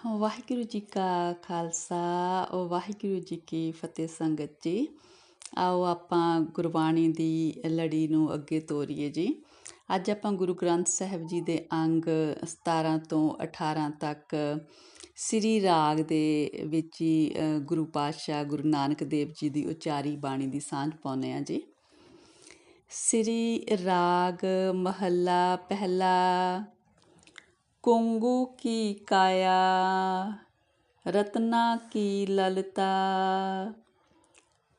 ਵਾਹਿਗੁਰੂ ਜੀ ਕਾ ਖਾਲਸਾ ਵਾਹਿਗੁਰੂ ਜੀ ਕੀ ਫਤਿਹ ਸੰਗਤ ਜੀ। ਆਓ ਆਪਾਂ ਗੁਰਬਾਣੀ ਦੀ ਲੜੀ ਨੂੰ ਅੱਗੇ ਤੋਰੀਏ ਜੀ। ਅੱਜ ਆਪਾਂ ਗੁਰੂ ਗ੍ਰੰਥ ਸਾਹਿਬ ਜੀ ਦੇ ਅੰਗ 17 ਤੋਂ 18 ਤੱਕ ਸ੍ਰੀ ਰਾਗ ਦੇ ਵਿੱਚ ਹੀ ਗੁਰੂ ਪਾਤਸ਼ਾਹ ਗੁਰੂ ਨਾਨਕ ਦੇਵ ਜੀ ਦੀ ਉਚਾਰੀ ਬਾਣੀ ਦੀ ਸਾਂਝ ਪਾਉਂਦੇ ਆ ਜੀ। ਸ੍ਰੀ ਰਾਗ ਮਹੱਲਾ ਪਹਿਲਾ ਕੁੰਗੂ ਕੀ ਕਾਇਆ, ਰਤਨਾ ਕੀ ਲਲਤਾ।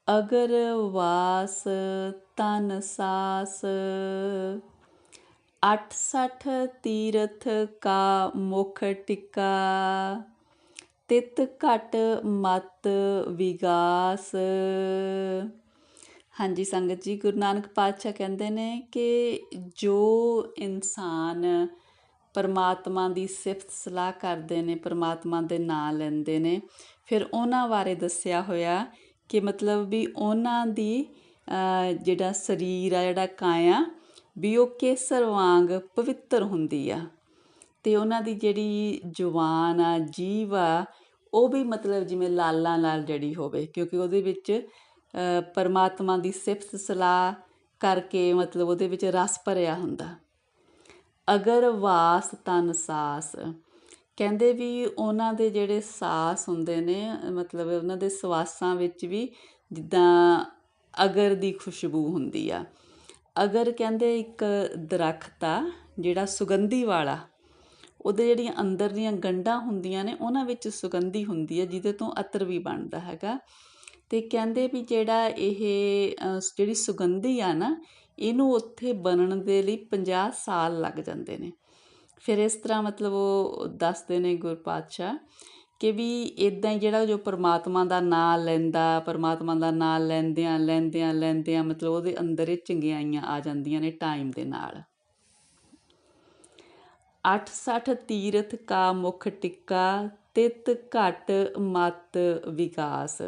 ਅਗਰ ਵਾਸ ਤਨ ਸਾਸ 68 ਤੀਰਥ ਕਾ ਮੁਖ ਟਿਕਾ। ਤਿਤ ਘਟ ਮਤ ਵਿਗਾਸ। ਹਾਂਜੀ, ਸੰਗਤ ਜੀ, ਗੁਰੂ ਨਾਨਕ ਪਾਤਸ਼ਾਹ ਕਹਿੰਦੇ ਨੇ ਕਿ ਜੋ ਇਨਸਾਨ ਪਰਮਾਤਮਾ ਦੀ ਸਿਫਤ ਸਲਾਹ ਕਰਦੇ ਨੇ, ਪਰਮਾਤਮਾ ਦੇ ਨਾਂ ਲੈਂਦੇ ਨੇ। ਫਿਰ ਉਹਨਾਂ ਬਾਰੇ ਦੱਸਿਆ ਹੋਇਆ ਕਿ ਮਤਲਬ ਵੀ ਉਹਨਾਂ ਦੀ ਜਿਹੜਾ ਸਰੀਰ ਆ, ਜਿਹੜਾ ਕਾਇਆ ਵੀ ਉਹ ਕੇਸਰ ਵਾਂਗ ਪਵਿੱਤਰ ਹੁੰਦੀ ਆ। ਤੇ ਉਹਨਾਂ ਦੀ ਜਿਹੜੀ ਜਵਾਨ ਆ, ਜੀਵ ਆ, ਉਹ ਵੀ ਮਤਲਬ ਜਿਵੇਂ ਲਾਲਾਂ ਨਾਲ ਜੜੀ ਹੋਵੇ, ਕਿਉਂਕਿ ਉਹਦੇ ਵਿੱਚ ਪਰਮਾਤਮਾ ਦੀ ਸਿਫਤ ਸਲਾਹ ਕਰਕੇ ਮਤਲਬ ਉਹਦੇ ਵਿੱਚ ਰਸ ਭਰਿਆ ਹੁੰਦਾ। ਅਗਰ ਵਾਸ ਤਨ ਸਾਸ। ਕਹਿੰਦੇ ਵੀ ਉਹਨਾਂ ਦੇ ਜਿਹੜੇ ਸਾਸ ਹੁੰਦੇ ਨੇ, ਮਤਲਬ ਉਹਨਾਂ ਦੇ ਸਵਾਸਾਂ ਵਿੱਚ ਵੀ ਜਿੱਦਾਂ ਅਗਰ ਦੀ ਖੁਸ਼ਬੂ ਹੁੰਦੀ ਆ। ਅਗਰ ਕਹਿੰਦੇ ਇੱਕ ਦਰਖਤ ਆ, ਜਿਹੜਾ ਸੁਗੰਧੀ ਵਾਲਾ, ਉਹਦੇ ਜਿਹੜੀਆਂ ਅੰਦਰ ਦੀਆਂ ਗੰਢਾਂ ਹੁੰਦੀਆਂ ਨੇ, ਉਹਨਾਂ ਵਿੱਚ ਸੁਗੰਧੀ ਹੁੰਦੀ ਹੈ ਜਿਹਦੇ ਤੋਂ ਅਤਰ ਵੀ ਬਣਦਾ ਹੈਗਾ। ਤੇ ਕਹਿੰਦੇ ਵੀ ਜਿਹੜਾ ਇਹ ਜਿਹੜੀ ਸੁਗੰਧੀ ਆ ਨਾ ਇਹਨੂੰ ਉੱਥੇ ਬਣਨ ਦੇ ਲਈ 50 ਸਾਲ ਲੱਗ ਜਾਂਦੇ ਨੇ। ਫਿਰ ਇਸ ਤਰ੍ਹਾਂ ਮਤਲਬ ਉਹ ਦੱਸਦੇ ਨੇ ਗੁਰ ਪਾਤਸ਼ਾਹ ਕਿ ਵੀ ਇਦਾਂ ਹੀ ਜਿਹੜਾ ਜੋ ਪਰਮਾਤਮਾ ਦਾ ਨਾਮ ਲੈਂਦਾ, ਪਰਮਾਤਮਾ ਦਾ ਨਾਮ ਲੈਂਦਿਆਂ ਲੈਂਦਿਆਂ ਲੈਂਦਿਆਂ ਮਤਲਬ ਉਹਦੇ ਅੰਦਰ ਇਹ ਚੰਗਿਆਈਆਂ ਆ ਜਾਂਦੀਆਂ ਨੇ ਟਾਈਮ ਦੇ ਨਾਲ। 68 ਤੀਰਥ ਕਾ ਮੁਖ ਟਿੱਕਾ ਤਿਤ ਘਟ ਮਤ ਵਿਕਾਸ।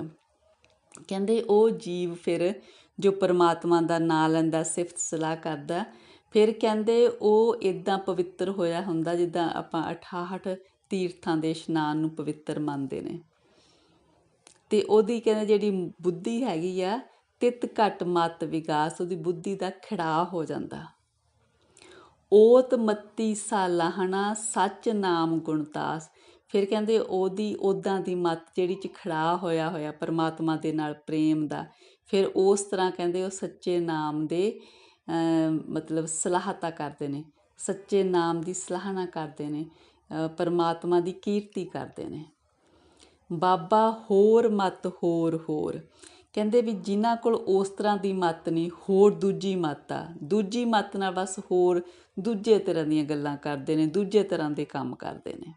ਕਹਿੰਦੇ ਉਹ ਜੀਵ ਫਿਰ ਜੋ ਪਰਮਾਤਮਾ ਦਾ ਨਾਮ ਲੈਂਦਾ ਸਿਫਤ ਸਲਾਹ ਕਰਦਾ। ਫਿਰ ਕਹਿੰਦੇ ਉਹ ਇਦਾਂ ਪਵਿੱਤਰ ਹੋਇਆ ਹੁੰਦਾ ਜਿੱਦਾਂ ਆਪਾਂ 68 ਤੀਰਥਾਂ ਦੇ ਇਸ਼ਨਾਨ ਨੂੰ ਪਵਿੱਤਰ ਮੰਨਦੇ ਨੇ। ਤੇ ਉਹਦੀ ਕਹਿੰਦੇ ਜਿਹੜੀ ਬੁੱਧੀ ਹੈਗੀ ਆ, ਤਿਤ ਘਟ ਮਤ ਵਿਕਾਸ ਉਹਦੀ ਬੁੱਧੀ ਦਾ ਖਿੜਾ ਹੋ ਜਾਂਦਾ। ਓਤ ਮੱਤੀ ਸਾਲਾਹਣਾ ਸੱਚ ਨਾਮ ਗੁਣਤਾਸ ਫਿਰ ਕਹਿੰਦੇ ਉਹਦੀ ਉਦਾਂ ਦੀ ਮਤ ਜਿਹੜੀ ਚ ਖੜਾ ਹੋਇਆ ਹੋਇਆ ਪਰਮਾਤਮਾ ਦੇ ਨਾਲ ਪ੍ਰੇਮ ਦਾ ਫਿਰ ਉਸ ਤਰ੍ਹਾਂ ਕਹਿੰਦੇ ਉਹ ਸੱਚੇ ਨਾਮ ਦੇ ਮਤਲਬ ਸਲਾਹਤਾ ਕਰਦੇ ਨੇ। ਸੱਚੇ ਨਾਮ ਦੀ ਸਲਾਹਨਾ ਕਰਦੇ ਨੇ ਪਰਮਾਤਮਾ ਦੀ ਕੀਰਤੀ ਕਰਦੇ ਨੇ। ਬਾਬਾ ਹੋਰ ਮਤ ਹੋਰ ਹੋਰ। ਕਹਿੰਦੇ ਵੀ ਜਿਨ੍ਹਾਂ ਕੋਲ ਉਸ ਤਰ੍ਹਾਂ ਦੀ ਮਤ ਨਹੀਂ, ਹੋਰ ਦੂਜੀ ਮਤ ਆ। ਦੂਜੀ ਮਤ ਨਾਲ ਬਸ ਹੋਰ ਦੂਜੇ ਤਰ੍ਹਾਂ ਦੀਆਂ ਗੱਲਾਂ ਕਰਦੇ ਨੇ, ਦੂਜੇ ਤਰ੍ਹਾਂ ਦੇ ਕੰਮ ਕਰਦੇ ਨੇ।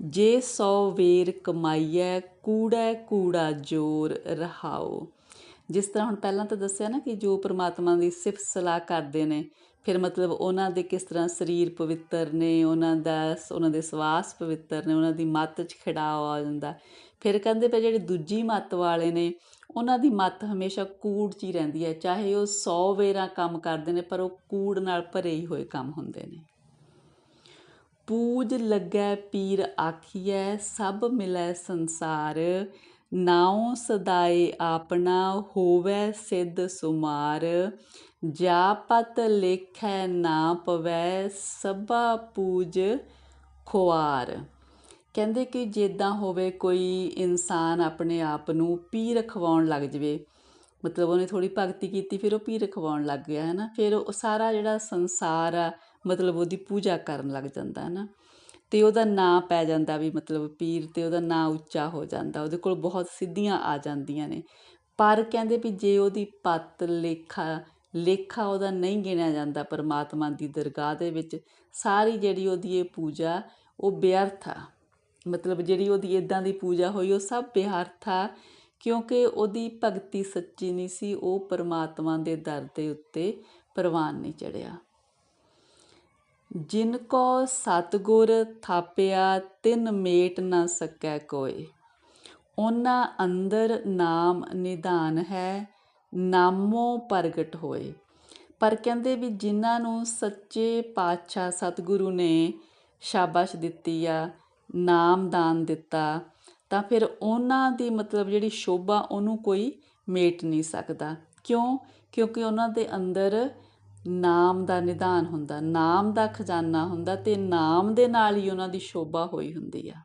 ਜੇ ਸੌ ਵੇਰ ਕਮਾਈਐ ਕੂੜਾ ਕੂੜਾ ਜੋਰ ਰਹਾਓ। ਜਿਸ ਤਰ੍ਹਾਂ ਹੁਣ ਪਹਿਲਾਂ ਤਾਂ ਦੱਸਿਆ ਨਾ ਕਿ ਜੋ ਪ੍ਰਮਾਤਮਾ ਦੀ ਸਿਫਤ ਸਲਾਹ ਕਰਦੇ ਨੇ, ਫਿਰ ਮਤਲਬ ਉਹਨਾਂ ਦੇ ਕਿਸ ਤਰ੍ਹਾਂ ਸਰੀਰ ਪਵਿੱਤਰ ਨੇ, ਉਹਨਾਂ ਦਾ ਉਹਨਾਂ ਦੇ ਸਵਾਸ ਪਵਿੱਤਰ ਨੇ, ਉਹਨਾਂ ਦੀ ਮੱਤ 'ਚ ਖਿੜਾਅ ਆ ਜਾਂਦਾ। ਫਿਰ ਕਹਿੰਦੇ ਪਏ ਜਿਹੜੇ ਦੂਜੀ ਮੱਤ ਵਾਲੇ ਨੇ, ਉਹਨਾਂ ਦੀ ਮੱਤ ਹਮੇਸ਼ਾ ਕੂੜ 'ਚ ਹੀ ਰਹਿੰਦੀ ਹੈ। ਚਾਹੇ ਉਹ 100 ਵੇਰਾਂ ਕੰਮ ਕਰਦੇ ਨੇ, ਪਰ ਉਹ ਕੂੜ ਨਾਲ ਭਰੇ ਹੀ ਹੋਏ ਕੰਮ ਹੁੰਦੇ ਨੇ। ਪੂਜ ਲੱਗੈ ਪੀਰ ਆਖੀਐ, ਸਭ ਮਿਲੈ ਸੰਸਾਰ। ਨਾਉ ਸਦਾਏ ਆਪਣਾ ਹੋਵੈ ਸਿੱਧ ਸੁਮਾਰ। ਜਾਪਤ ਲੇਖੈ ਨਾ ਪਵੈ, ਸਭਾ ਪੂਜ ਖੁਆਰ। ਕਹਿੰਦੇ ਕਿ ਜਿੱਦਾਂ ਹੋਵੇ ਕੋਈ ਇਨਸਾਨ ਆਪਣੇ ਆਪ ਨੂੰ ਪੀਰ ਖਵਾਉਣ ਲੱਗ ਜਵੇ। ਮਤਲਬ ਉਹਨੇ ਥੋੜੀ ਭਗਤੀ ਕੀਤੀ, ਫਿਰ ਉਹ ਪੀਰ ਖਵਾਉਣ ਲੱਗ ਗਿਆ, ਹੈ ਨਾ? ਫਿਰ ਉਹ ਸਾਰਾ ਜਿਹੜਾ ਸੰਸਾਰ ਆ ਮਤਲਬ ਉਹਦੀ ਪੂਜਾ ਕਰਨ ਲੱਗ ਜਾਂਦਾ ਹੈ ਨਾ। ਤੇ ਉਹਦਾ ਨਾਂ ਪੈ ਜਾਂਦਾ ਵੀ ਮਤਲਬ ਪੀਰ ਤੇ ਉਹਦਾ ਨਾਂ ਉੱਚਾ ਹੋ ਜਾਂਦਾ, ਉਹਦੇ ਕੋਲ ਬਹੁਤ ਸਿੱਧੀਆਂ ਆ ਜਾਂਦੀਆਂ ਨੇ। ਪਰ ਕਹਿੰਦੇ ਵੀ ਜੇ ਉਹਦੀ ਪਤ ਲੇਖਾ ਲੇਖਾ ਉਹਦਾ ਨਹੀਂ ਗਿਣਿਆ ਜਾਂਦਾ ਪਰਮਾਤਮਾ ਦੀ ਦਰਗਾਹ ਦੇ ਵਿੱਚ, ਸਾਰੀ ਜਿਹੜੀ ਉਹਦੀ ਇਹ ਪੂਜਾ ਉਹ ਬੇਅਰਥ ਆ। ਮਤਲਬ ਜਿਹੜੀ ਉਹਦੀ ਇਦਾਂ ਦੀ ਪੂਜਾ ਹੋਈ ਉਹ ਸਭ ਬੇਅਰਥ ਆ, ਕਿਉਂਕਿ ਉਹਦੀ ਭਗਤੀ ਸੱਚੀ ਨਹੀਂ ਸੀ, ਉਹ ਪਰਮਾਤਮਾ ਦੇ ਦਰ ਦੇ ਉੱਤੇ ਪ੍ਰਵਾਨ ਨਹੀਂ ਚੜਿਆ ਜਿਨ ਕੋ ਸਤਗੁਰ ਥਾਪਿਆ, ਤਿਨ ਮੇਟ ਨਾ ਸਕੈ ਕੋਏ ਉਹਨਾਂ ਅੰਦਰ ਨਾਮ ਨਿਧਾਨ ਹੈ, ਨਾਮੋ ਪ੍ਰਗਟ ਹੋਏ। ਪਰ ਕਹਿੰਦੇ ਵੀ ਜਿਨ੍ਹਾਂ ਨੂੰ ਸੱਚੇ ਪਾਤਸ਼ਾਹ ਸਤਿਗੁਰੂ ਨੇ ਸ਼ਾਬਾਸ਼ ਦਿੱਤੀ ਆ ਨਾਮਦਾਨ ਦਿੱਤਾ, ਤਾਂ ਫਿਰ ਉਹਨਾਂ ਦੀ ਮਤਲਬ ਜਿਹੜੀ ਸ਼ੋਭਾ ਉਹਨੂੰ ਕੋਈ ਮੇਟ ਨਹੀਂ ਸਕਦਾ। ਕਿਉਂ? ਕਿਉਂਕਿ ਉਹਨਾਂ ਦੇ ਅੰਦਰ ਨਾਮ ਦਾ ਨਿਧਾਨ ਹੁੰਦਾ, ਨਾਮ ਦਾ ਖਜ਼ਾਨਾ ਹੁੰਦਾ ਤੇ ਨਾਮ ਦੇ ਨਾਲ ਹੀ ਉਹਨਾਂ ਦੀ ਸ਼ੋਭਾ ਹੋਈ ਹੁੰਦੀ ਆ।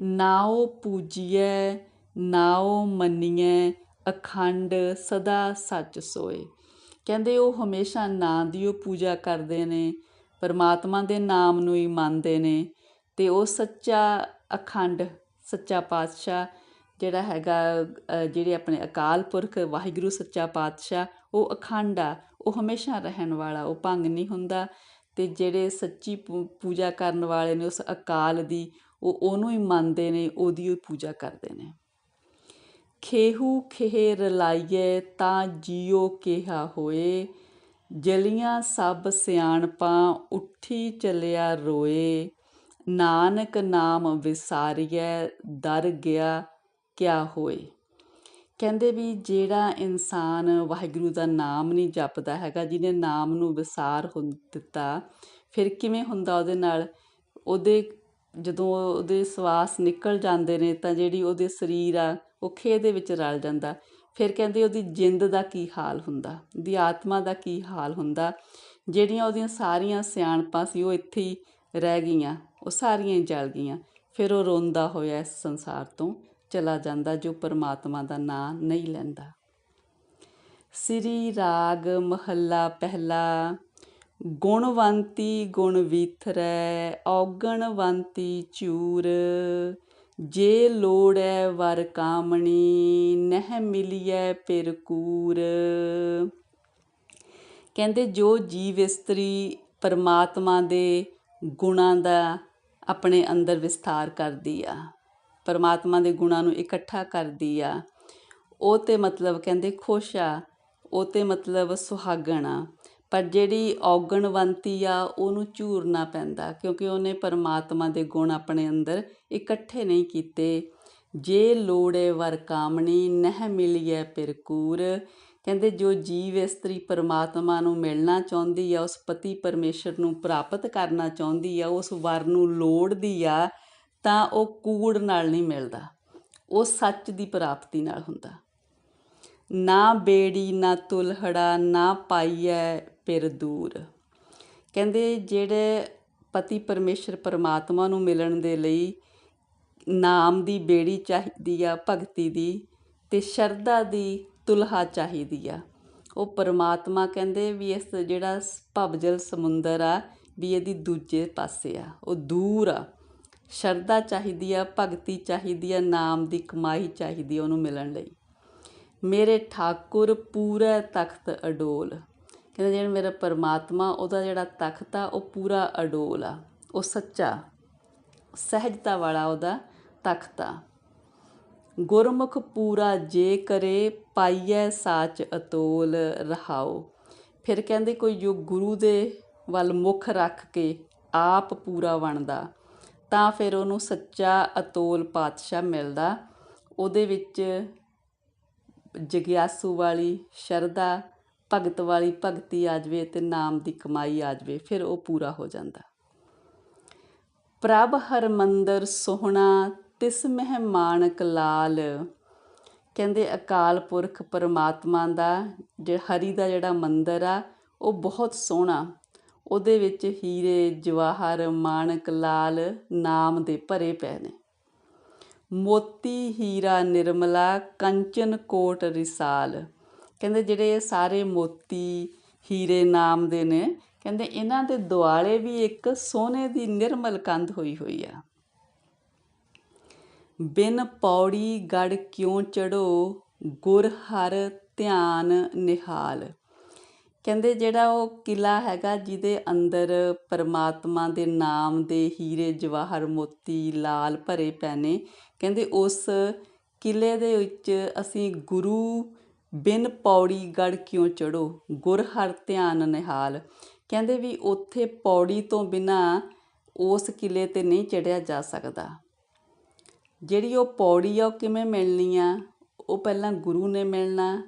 ਨਾਉ ਪੂਜੀਐ ਨਾਉ ਮੰਨੀਐ, ਅਖੰਡ ਸਦਾ ਸੱਚ ਸੋਏ। ਕਹਿੰਦੇ ਉਹ ਹਮੇਸ਼ਾ ਨਾਂ ਦੀ ਉਹ ਪੂਜਾ ਕਰਦੇ ਨੇ, ਪਰਮਾਤਮਾ ਦੇ ਨਾਮ ਨੂੰ ਹੀ ਮੰਨਦੇ ਨੇ ਤੇ ਉਹ ਸੱਚਾ ਅਖੰਡ, ਸੱਚਾ ਪਾਤਸ਼ਾਹ ਜਿਹੜਾ ਹੈਗਾ ਜਿਹੜੇ ਆਪਣੇ ਅਕਾਲ ਪੁਰਖ ਵਾਹਿਗੁਰੂ ਸੱਚਾ ਪਾਤਸ਼ਾਹ, ਉਹ ਅਖੰਡ ਆ। ਉਹ ਹਮੇਸ਼ਾ ਰਹਿਣ ਵਾਲਾ, ਉਹ ਭੰਗ ਨਹੀਂ ਹੁੰਦਾ ਤੇ ਜਿਹੜੇ ਸੱਚੀ ਪੂ- ਪੂਜਾ ਕਰਨ ਵਾਲੇ ਨੇ ਉਸ ਅਕਾਲ ਦੀ, ਉਹ ਉਹਨੂੰ ਹੀ ਮੰਨਦੇ ਨੇ, ਉਹਦੀ ਹੀ ਪੂਜਾ ਕਰਦੇ ਨੇ। ਖੇਹੂ ਖੇਹ ਰਲਾਈਏ ਤਾਂ ਜੀਓ ਕਿਹਾ ਹੋਏ, ਜਲੀਆਂ ਸਭ ਸਿਆਣਪਾਂ ਉੱਠੀ ਚਲਿਆ ਰੋਏ, ਨਾਨਕ ਨਾਮ ਵਿਸਾਰੀਐ, ਦਰ ਗਿਆ ਕਿਆ ਹੋਏ। ਕਹਿੰਦੇ ਵੀ ਜਿਹੜਾ ਇਨਸਾਨ ਵਾਹਿਗੁਰੂ ਦਾ ਨਾਮ ਨਹੀਂ ਜਪਦਾ ਹੈਗਾ, ਜਿਹਨੇ ਨਾਮ ਨੂੰ ਵਿਸਾਰ ਹੁੰ, ਦਿੱਤਾ, ਫਿਰ ਕਿਵੇਂ ਹੁੰਦਾ ਉਹਦੇ ਨਾਲ? ਉਹਦੇ ਜਦੋਂ ਉਹਦੇ ਸਵਾਸ ਨਿਕਲ ਜਾਂਦੇ ਨੇ ਤਾਂ ਜਿਹੜੀ ਉਹਦੇ ਸਰੀਰ ਆ, ਉਹ ਖੇ ਦੇ ਵਿੱਚ ਰਲ ਜਾਂਦਾ। ਫਿਰ ਕਹਿੰਦੇ ਉਹਦੀ ਜਿੰਦ ਦਾ ਕੀ ਹਾਲ ਹੁੰਦਾ? ਦੀ ਆਤਮਾ ਦਾ ਕੀ ਹਾਲ ਹੁੰਦਾ? ਜਿਹੜੀਆਂ ਉਹਦੀਆਂ ਸਾਰੀਆਂ ਸਿਆਣਪਾਂ ਸੀ, ਉਹ ਇੱਥੇ ਹੀ ਰਹਿ ਗਈਆਂ, ਉਹ ਸਾਰੀਆਂ ਹੀ ਜਲ ਗਈਆਂ। ਫਿਰ ਉਹ ਰੋਂਦਾ ਹੋਇਆ ਇਸ ਸੰਸਾਰ ਤੋਂ। ਚਲਾ ਜਾਂਦਾ ਜੋ ਪਰਮਾਤਮਾ ਦਾ ਨਾਂ ਨਹੀਂ ਲੈਂਦਾ। ਸ੍ਰੀ ਰਾਗ ਮਹੱਲਾ ਪਹਿਲਾ, ਗੁਣਵੰਤੀ ਗੁਣ ਵੀਥਰੈ, ਔਗਣਵੰਤੀ ਚੂਰ, ਜੇ ਲੋੜੈ ਵਰ ਕਾਮਣੀ, ਨਹਿ ਮਿਲੀਐ ਪਿਰ ਕੂਰ। ਕਹਿੰਦੇ ਜੋ ਜੀਵ ਇਸਤਰੀ ਪਰਮਾਤਮਾ ਦੇ ਗੁਣਾਂ ਦਾ ਆਪਣੇ ਅੰਦਰ ਵਿਸਥਾਰ ਕਰਦੀ ਆ। ਪਰਮਾਤਮਾ ਦੇ ਗੁਣਾਂ ਨੂੰ ਇਕੱਠਾ ਕਰਦੀ ਆ। ਉਹ ਤੇ ਮਤਲਬ ਕਹਿੰਦੇ ਖੁਸ਼ ਆ, ਉਹ ਤੇ ਮਤਲਬ ਸੁਹਾਗਣ ਆ। ਪਰ ਜਿਹੜੀ ਔਗਣਵੰਤੀ ਆ, ਉਹਨੂੰ ਝੂਰਨਾ ਪੈਂਦਾ, ਕਿਉਂਕਿ ਉਹਨੇ ਪਰਮਾਤਮਾ ਦੇ ਗੁਣ ਆਪਣੇ ਅੰਦਰ ਇਕੱਠੇ ਨਹੀਂ ਕੀਤੇ। ਜੇ ਲੋੜੇ ਵਰ ਕਾਮਣੀ, ਨਹਿ ਮਿਲੀਐ ਪਿਰਕੂਰ ਕਹਿੰਦੇ ਜੋ ਜੀਵ ਇਸਤਰੀ ਪਰਮਾਤਮਾ ਨੂੰ ਮਿਲਣਾ ਚਾਹੁੰਦੀ ਆ, ਉਸ ਪਤੀ ਪਰਮੇਸ਼ਰ ਨੂੰ ਪ੍ਰਾਪਤ ਕਰਨਾ ਚਾਹੁੰਦੀ ਆ, ਉਸ ਵਰ ਨੂੰ ਲੋੜਦੀ ਆ ਤਾਂ ਉਹ ਕੂੜ ਨਾਲ ਨਹੀਂ ਮਿਲਦਾ। ਉਹ ਸੱਚ ਦੀ ਪ੍ਰਾਪਤੀ ਨਾਲ ਹੁੰਦਾ। ਨਾ ਬੇੜੀ, ਨਾ ਤੁਲਹੜਾ, ਨਾ ਪਾਈਐ ਪਿਰ ਦੂਰ। ਕਹਿੰਦੇ ਜਿਹੜੇ ਪਤੀ ਪਰਮੇਸ਼ਰ ਪਰਮਾਤਮਾ ਨੂੰ ਮਿਲਣ ਦੇ ਲਈ ਨਾਮ ਦੀ ਬੇੜੀ ਚਾਹੀਦੀ ਆ, ਭਗਤੀ ਦੀ ਤੇ ਸ਼ਰਧਾ ਦੀ ਤੁਲਹਾ ਚਾਹੀਦੀ ਆ। ਉਹ ਪਰਮਾਤਮਾ ਕਹਿੰਦੇ ਵੀ ਇਸ ਜਿਹੜਾ ਭਵਜਲ ਸਮੁੰਦਰ ਆ, ਵੀ ਇਹਦੀ ਦੂਜੇ ਪਾਸੇ ਆ, ਉਹ ਦੂਰ ਆ। ਸ਼ਰਧਾ ਚਾਹੀਦੀ ਆ, ਭਗਤੀ ਚਾਹੀਦੀ ਆ, ਨਾਮ ਦੀ ਕਮਾਈ ਚਾਹੀਦੀ ਉਹਨੂੰ ਮਿਲਣ ਲਈ। ਮੇਰੇ ਠਾਕੁਰ ਪੂਰਾ ਤਖਤ ਅਡੋਲ। ਕਹਿੰਦੇ ਜਿਹੜਾ ਮੇਰਾ ਪਰਮਾਤਮਾ, ਉਹਦਾ ਜਿਹੜਾ ਤਖਤ ਆ, ਉਹ ਪੂਰਾ ਅਡੋਲ ਆ। ਉਹ ਸੱਚਾ, ਸਹਿਜਤਾ ਵਾਲਾ ਉਹਦਾ ਤਖਤ ਆ। ਗੁਰਮੁਖ ਪੂਰਾ ਜੇ ਕਰੇ, ਪਾਈਐ ਸਾਚ ਅਤੋਲ ਰਹਾਓ। ਫਿਰ ਕਹਿੰਦੇ ਕੋਈ ਜੋ ਗੁਰੂ ਦੇ ਵੱਲ ਮੁਖ ਰੱਖ ਕੇ ਆਪ ਪੂਰਾ ਬਣਦਾ। ਤਾਂ ਫਿਰ ਉਹਨੂੰ ਸੱਚਾ ਅਤੋਲ ਪਾਤਸ਼ਾਹ ਮਿਲਦਾ। ਉਹਦੇ ਵਿੱਚ ਜਗਿਆਸੂ ਵਾਲੀ ਸ਼ਰਧਾ, ਭਗਤ ਵਾਲੀ ਭਗਤੀ ਆ ਜਾਵੇ ਤੇ ਨਾਮ ਦੀ ਕਮਾਈ ਆ ਜਾਵੇ, ਫਿਰ ਉਹ ਪੂਰਾ ਹੋ ਜਾਂਦਾ। ਪ੍ਰਭ ਹਰਮੰਦਰ ਸੋਹਣਾ, ਤਿਸ ਮਹਿ ਮਾਣਕ ਲਾਲ। ਕਹਿੰਦੇ ਅਕਾਲ ਪੁਰਖ ਪਰਮਾਤਮਾ ਦਾ, ਜੇ ਹਰੀ ਦਾ ਜਿਹੜਾ ਮੰਦਰ ਆ, ਉਹ ਬਹੁਤ ਸੋਹਣਾ। ਉਹਦੇ ਵਿੱਚ ਹੀਰੇ, ਜਵਾਹਰ, ਮਾਣਕ, ਲਾਲ ਨਾਮ ਦੇ ਭਰੇ ਪਏ ਨੇ। ਮੋਤੀ, ਹੀਰਾ, ਨਿਰਮਲਾ, ਕੰਚਨ, ਕੋਟ, ਰਿਸਾਲ। ਕਹਿੰਦੇ ਜਿਹੜੇ ਇਹ ਸਾਰੇ ਮੋਤੀ, ਹੀਰੇ ਨਾਮ ਦੇ ਨੇ, ਕਹਿੰਦੇ ਇਹਨਾਂ ਦੇ ਦੁਆਲੇ ਵੀ ਇੱਕ ਸੋਨੇ ਦੀ ਨਿਰਮਲ ਕੰਧ ਹੋਈ ਹੋਈ ਆ। ਬਿਨ ਪੌੜੀ ਗੜ ਕਿਉਂ ਚੜੋ ਗੁਰ ਹਰ ਧਿਆਨ ਨਿਹਾਲ। ਕਹਿੰਦੇ ਜਿਹੜਾ ਉਹ ਕਿਲ੍ਹਾ ਹੈਗਾ ਜਿਹਦੇ ਅੰਦਰ ਪਰਮਾਤਮਾ ਦੇ ਨਾਮ ਦੇ ਹੀਰੇ ਜਵਾਹਰ ਮੋਤੀ ਲਾਲ ਭਰੇ ਪੈ ਨੇ, ਕਹਿੰਦੇ ਉਸ ਕਿਲ੍ਹੇ ਦੇ ਵਿੱਚ ਅਸੀਂ ਗੁਰੂ ਬਿਨ ਪੌੜੀ ਗੜ ਕਿਉਂ ਚੜੋ ਗੁਰ ਹਰ ਧਿਆਨ ਨਿਹਾਲ। ਕਹਿੰਦੇ ਵੀ ਉੱਥੇ ਪੌੜੀ ਤੋਂ ਬਿਨਾ ਉਸ ਕਿਲੇ ਤੇ ਨਹੀਂ ਚੜਿਆ ਜਾ ਸਕਦਾ। ਜਿਹੜੀ ਉਹ ਪੌੜੀ ਆ ਉਹ ਕਿਵੇਂ ਮਿਲਣੀ ਆ? ਉਹ ਪਹਿਲਾਂ ਗੁਰੂ ਨੇ ਮਿਲਣਾ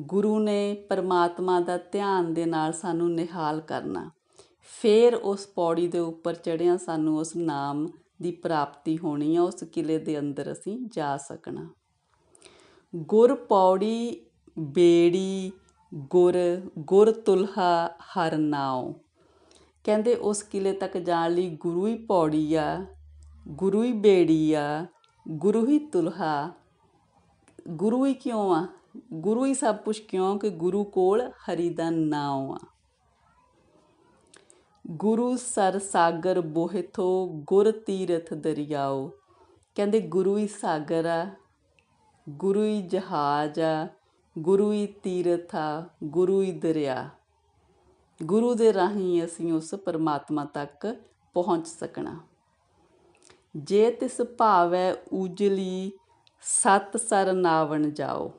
ਗੁਰੂ ਨੇ ਪਰਮਾਤਮਾ ਦਾ ਧਿਆਨ ਦੇ ਨਾਲ ਸਾਨੂੰ ਨਿਹਾਲ ਕਰਨਾ। ਫੇਰ ਉਸ ਪੌੜੀ ਦੇ ਉੱਪਰ ਚੜਿਆ ਸਾਨੂੰ ਉਸ ਨਾਮ ਦੀ ਪ੍ਰਾਪਤੀ ਹੋਣੀ ਆ, ਉਸ ਕਿਲੇ ਦੇ ਅੰਦਰ ਅਸੀਂ ਜਾ ਸਕਣਾ। ਗੁਰ ਪੌੜੀ, ਬੇੜੀ, ਗੁਰ ਗੁਰ ਤੁਲਹਾ ਹਰ ਨਾਉ। ਕਹਿੰਦੇ ਉਸ ਕਿਲੇ ਤੱਕ ਜਾਣ ਲਈ ਗੁਰੂ ਹੀ ਪੌੜੀ ਆ, ਗੁਰੂ ਹੀ ਬੇੜੀ ਆ, ਗੁਰੂ ਹੀ ਤੁਲਹਾ। ਗੁਰੂ ਹੀ ਕਿਉਂ ਆ? ਗੁਰੂ ਹੀ ਸਭ ਕੁਝ ਕਿਉਂ? ਕਿ ਗੁਰੂ ਕੋਲ ਹਰੀ ਦਾ ਨਾਮ ਆ। ਗੁਰੂ ਸਰ ਸਾਗਰ ਬੋਹਿਥੋ, ਗੁਰ ਤੀਰਥ ਦਰਿਆਓ। ਕਹਿੰਦੇ ਗੁਰੂ ਹੀ ਸਾਗਰ ਆ, ਗੁਰੂ ਹੀ ਜਹਾਜ਼ ਆ, ਗੁਰੂ ਹੀ ਤੀਰਥ ਆ, ਗੁਰੂ ਹੀ ਦਰਿਆ। ਗੁਰੂ ਦੇ ਰਾਹੀਂ ਅਸੀਂ ਉਸ ਪਰਮਾਤਮਾ ਤੱਕ ਪਹੁੰਚ ਸਕਣਾ। ਜੇ ਤਿਸ ਭਾਵੈ ਉਜਲੀ, ਸਤ ਸਰ ਨਾਵਣ ਜਾਓ।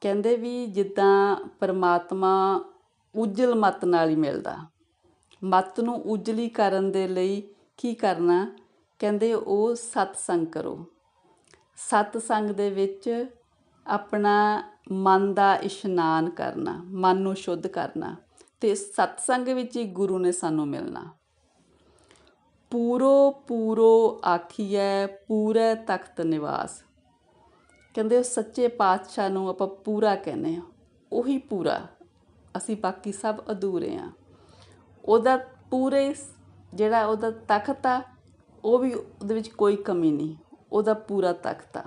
ਕਹਿੰਦੇ ਵੀ ਜਿੱਦਾਂ ਪਰਮਾਤਮਾ ਉਜਲ ਮਤ ਨਾਲ ਹੀ ਮਿਲਦਾ। ਮਤ ਨੂੰ ਉਜਲੀ ਕਰਨ ਦੇ ਲਈ ਕੀ ਕਰਨਾ? ਕਹਿੰਦੇ ਉਹ ਸਤ ਸੰਗ ਕਰੋ। ਸਤ ਸੰਗ ਦੇ ਵਿੱਚ ਆਪਣਾ ਮਨ ਦਾ ਇਸ਼ਨਾਨ ਕਰਨਾ, ਮਨ ਨੂੰ ਸ਼ੁੱਧ ਕਰਨਾ ਤੇ ਸਤ ਸੰਗ ਵਿੱਚ ਹੀ ਗੁਰੂ ਨੇ ਸਾਨੂੰ ਮਿਲਣਾ। ਪੂਰੋ ਪੂਰੋ ਆਖੀਐ, ਪੂਰੇ ਤਖਤ ਨਿਵਾਸ। ਕਹਿੰਦੇ ਉਹ ਸੱਚੇ ਪਾਤਸ਼ਾਹ ਨੂੰ ਆਪਾਂ ਪੂਰਾ ਕਹਿੰਦੇ ਆ। ਉਹੀ ਪੂਰਾ। ਅਸੀਂ ਬਾਕੀ ਸਭ ਅਧੂਰੇ ਆ। ਉਹਦਾ ਪੂਰੇ ਜਿਹੜਾ ਉਹਦਾ ਤਖਤ ਆ, ਉਹ ਵੀ ਉਹਦੇ ਵਿੱਚ ਕੋਈ ਕਮੀ ਨਹੀਂ। ਉਹਦਾ ਪੂਰਾ ਤਖਤ ਆ।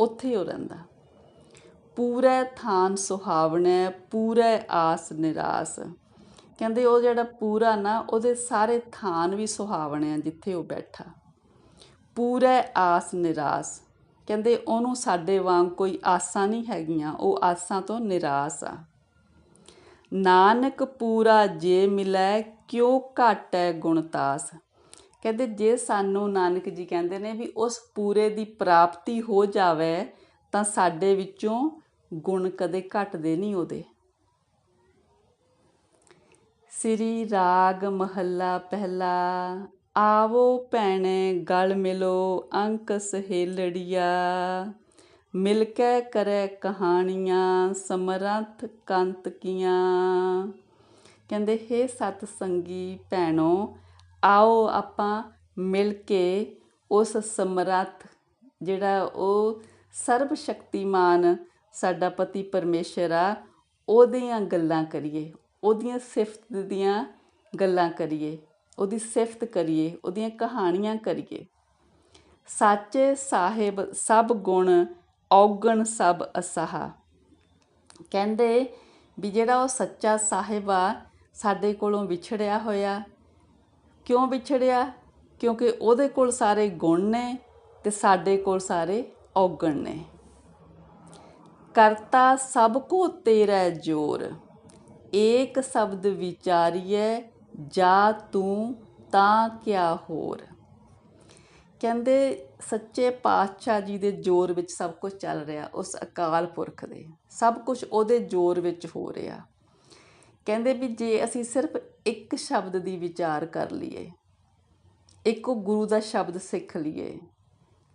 ਉੱਥੇ ਉਹ ਰਹਿੰਦਾ। ਪੂਰਾ ਥਾਨ ਸੁਹਾਵਣੇ ਪੂਰਾ ਆਸ ਨਿਰਾਸ। ਕਹਿੰਦੇ ਉਹ ਜਿਹੜਾ ਪੂਰਾ ਨਾ, ਉਹਦੇ ਸਾਰੇ ਥਾਨ ਵੀ ਸੁਹਾਵਣੇ ਆ ਜਿੱਥੇ ਉਹ ਬੈਠਾ। ਪੂਰਾ ਆਸ ਨਿਰਾਸ। ਕਹਿੰਦੇ ਉਹਨੂੰ ਸਾਡੇ ਵਾਂਗ ਕੋਈ ਆਸਾਂ ਨਹੀਂ ਹੈਗੀਆਂ, ਉਹ ਆਸਾਂ ਤੋਂ ਨਿਰਾਸ ਆ। ਨਾਨਕ ਪੂਰਾ ਜੇ ਮਿਲੈ, ਕਿਉ ਹੈ ਗੁਣਤਾਸ ਕਹਿੰਦੇ ਜੇ ਸਾਨੂੰ ਨਾਨਕ ਜੀ ਕਹਿੰਦੇ ਨੇ ਵੀ ਉਸ ਪੂਰੇ ਦੀ ਪ੍ਰਾਪਤੀ ਹੋ ਜਾਵੇ, ਤਾਂ ਸਾਡੇ ਵਿੱਚੋਂ ਗੁਣ ਕਦੇ ਘਟਦੇ ਨਹੀਂ ਉਹਦੇ। ਸ੍ਰੀ ਰਾਗ ਮਹੱਲਾ ਪਹਿਲਾ ਆਵੋ ਭੈਣੇ, ਗਲ ਮਿਲੋ ਅੰਕ ਸਹੇਲੜੀਆ। ਮਿਲ ਕੇ ਕਰੇ ਕਹਾਣੀਆਂ, ਸਮਰੱਥ ਕੰਤ ਕੀਆਂ। ਕਹਿੰਦੇ, ਹੇ ਸਤ ਸੰਗੀ ਭੈਣੋ, ਆਓ ਆਪਾਂ ਮਿਲ ਕੇ ਉਸ ਸਮਰੱਥ, ਜਿਹੜਾ ਉਹ ਸਰਬ ਸ਼ਕਤੀਮਾਨ ਸਾਡਾ ਪਤੀ ਪਰਮੇਸ਼ਰ ਆ, ਉਹਦੀਆਂ ਗੱਲਾਂ ਕਰੀਏ, ਉਹਦੀਆਂ ਸਿਫਤ ਦੀਆਂ ਗੱਲਾਂ ਕਰੀਏ। ਉਹਦੀ ਸਿਫਤ ਕਰੀਏ, ਉਹਦੀਆਂ ਕਹਾਣੀਆਂ ਕਰੀਏ। ਸਾਚੇ ਸਾਹਿਬ ਸਭ ਗੁਣ, ਔਗਣ ਸਭ ਅਸਾਹਾ। ਕਹਿੰਦੇ ਵੀ ਜਿਹੜਾ ਉਹ ਸੱਚਾ ਸਾਹਿਬ ਆ, ਸਾਡੇ ਕੋਲੋਂ ਵਿਛੜਿਆ ਹੋਇਆ। ਕਿਉਂ ਵਿਛੜਿਆ? ਕਿਉਂਕਿ ਉਹਦੇ ਕੋਲ ਸਾਰੇ ਗੁਣ ਨੇ ਤੇ ਸਾਡੇ ਕੋਲ ਸਾਰੇ ਔਗਣ ਨੇ। ਕਰਤਾ ਸਭ ਕੋ ਤੇਰਾ ਜੋਰ, ਏਕ ਸ਼ਬਦ ਵਿਚਾਰੀਏ ਜਾ ਤੂੰ ਤਾਂ ਕਿਆ ਹੋਰ? ਕਹਿੰਦੇ ਸੱਚੇ ਪਾਤਸ਼ਾਹ ਜੀ ਦੇ ਜ਼ੋਰ ਵਿੱਚ ਸਭ ਕੁਝ ਚੱਲ ਰਿਹਾ, ਉਸ ਅਕਾਲ ਪੁਰਖ ਦੇ। ਸਭ ਕੁਝ ਉਹਦੇ ਜ਼ੋਰ ਵਿੱਚ ਹੋ ਰਿਹਾ। ਕਹਿੰਦੇ ਵੀ ਜੇ ਅਸੀਂ ਸਿਰਫ ਇੱਕ ਸ਼ਬਦ ਦੀ ਵਿਚਾਰ ਕਰ ਲਈਏ, ਇੱਕ ਗੁਰੂ ਦਾ ਸ਼ਬਦ ਸਿੱਖ ਲਈਏ,